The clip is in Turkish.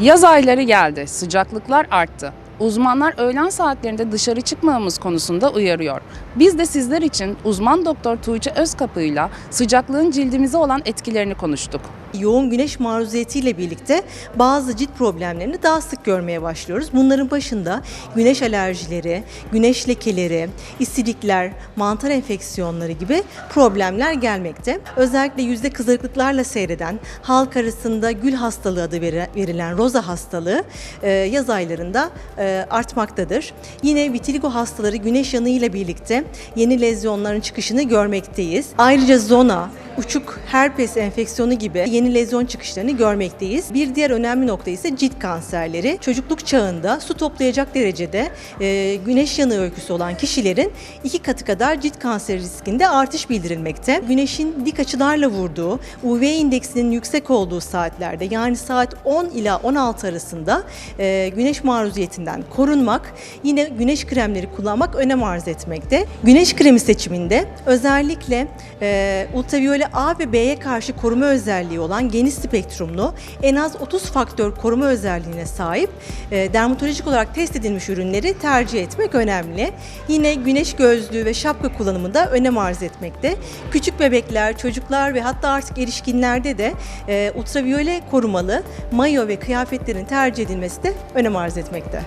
Yaz ayları geldi, sıcaklıklar arttı. Uzmanlar öğlen saatlerinde dışarı çıkmamamız konusunda uyarıyor. Biz de sizler için uzman doktor Tuğçe Özkapı'yla sıcaklığın cildimize olan etkilerini konuştuk. Yoğun güneş maruziyetiyle birlikte bazı cilt problemlerini daha sık görmeye başlıyoruz. Bunların başında güneş alerjileri, güneş lekeleri, isilikler, mantar enfeksiyonları gibi problemler gelmekte. Özellikle yüzde kızarıklıklarla seyreden, halk arasında gül hastalığı adı veri- verilen roza hastalığı e, yaz aylarında e, artmaktadır. Yine vitiligo hastaları güneş yanığıyla birlikte yeni lezyonların çıkışını görmekteyiz. Ayrıca zona, uçuk herpes enfeksiyonu gibi yeni lezyon çıkışlarını görmekteyiz. Bir diğer önemli nokta ise cilt kanserleri. Çocukluk çağında su toplayacak derecede e, güneş yanığı öyküsü olan kişilerin iki katı kadar cilt kanseri riskinde artış bildirilmekte. Güneşin dik açılarla vurduğu, UV indeksinin yüksek olduğu saatlerde yani saat 10 ila 16 arasında e, güneş maruziyetinden korunmak, yine güneş kremleri kullanmak önem arz etmekte. Güneş kremi seçiminde özellikle e, ultraviyole A ve B'ye karşı koruma özelliği olan geniş spektrumlu en az 30 faktör koruma özelliğine sahip e, dermatolojik olarak test edilmiş ürünleri tercih etmek önemli. Yine güneş gözlüğü ve şapka kullanımında önem arz etmekte. Küçük bebekler, çocuklar ve hatta artık erişkinlerde de e, ultraviyole korumalı mayo ve kıyafetlerin tercih edilmesi de önem arz etmekte.